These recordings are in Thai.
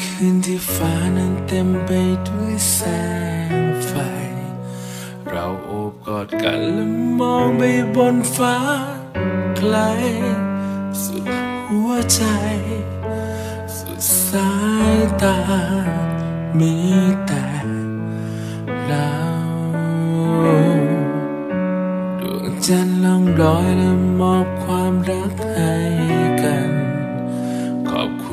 คืนที่ฟ้านั้นเต็มไปด้วยแสงไฟ เราโอบกอดกันและมองไปบนฟ้าไกล สุดหัวใจ สุดสายตามีแต่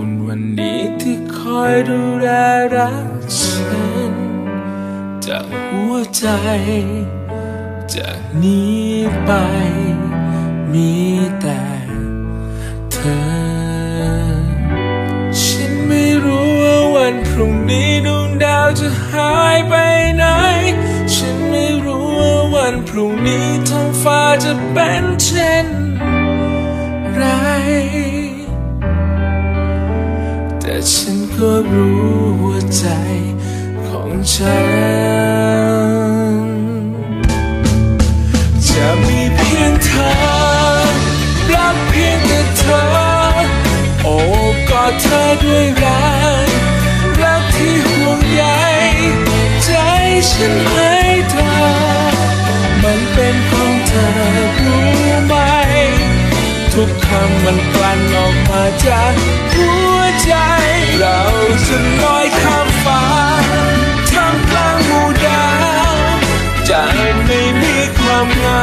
คุณวันนี้ที่คอยดูแลรักฉัน จากหัวใจ จากนี้ไป มีแต่เธอ ฉันไม่รู้ว่าวันพรุ่งนี้ดวงดาวจะหายไปไหน ฉันไม่รู้ว่าวันพรุ่งนี้ท้องฟ้าจะเป็นเช่นไร ฉันก็รู้หัวใจของฉัน จะมีเพียงเธอรักเพียงแต่เธอ โอ้กอดเธอด้วยรักรักที่ห่วงใยใจฉันให้เธอ มันเป็นของเธอรู้ไหม ทุกคำมันกลั่นออกมาจากหัว ใจ เราจะลอยข้ามฟ้าท่ามกลางหมู่ดาวจะไม่มีความเหงา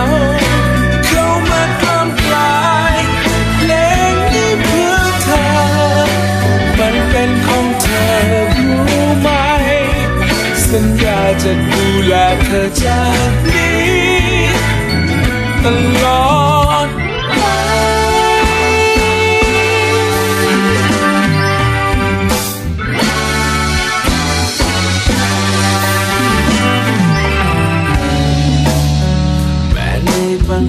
เข้ามากล้ำกลายเพลงนี้เพื่อเธอ มันเป็นของเธอรู้ไหม สัญญาจะดูแลเธอจากนี้ตลอด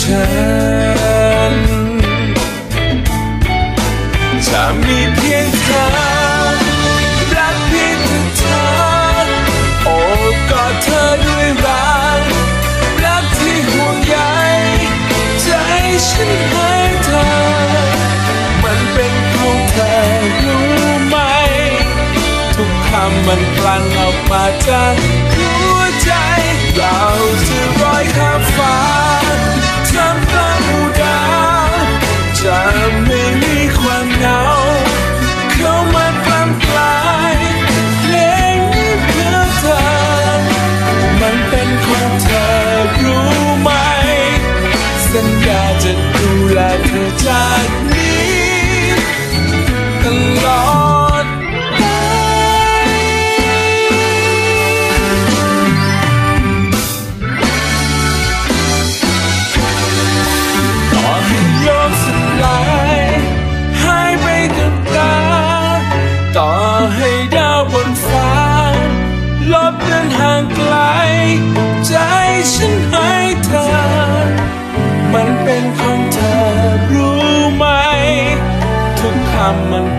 ฉัน จะมีเพียงเธอรักเพียงแต่เธอ โอ้กอดเธอด้วยรัก รักที่ห่วงใยใจฉันให้เธอ มันเป็นของเธอรู้ไหม ทุกคำมันกลั่นออกมาจากหัวใจ เราจะลอยข้ามฟ้า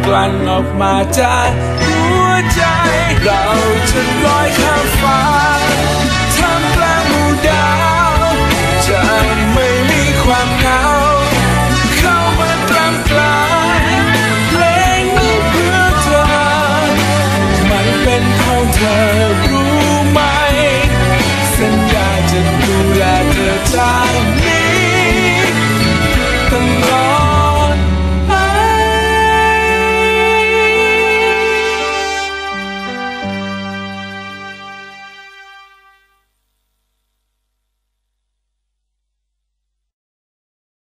กลั่นออกมาจากหัวใจ เราจะลอยข้ามฟ้าทำกลางหมู่ดาว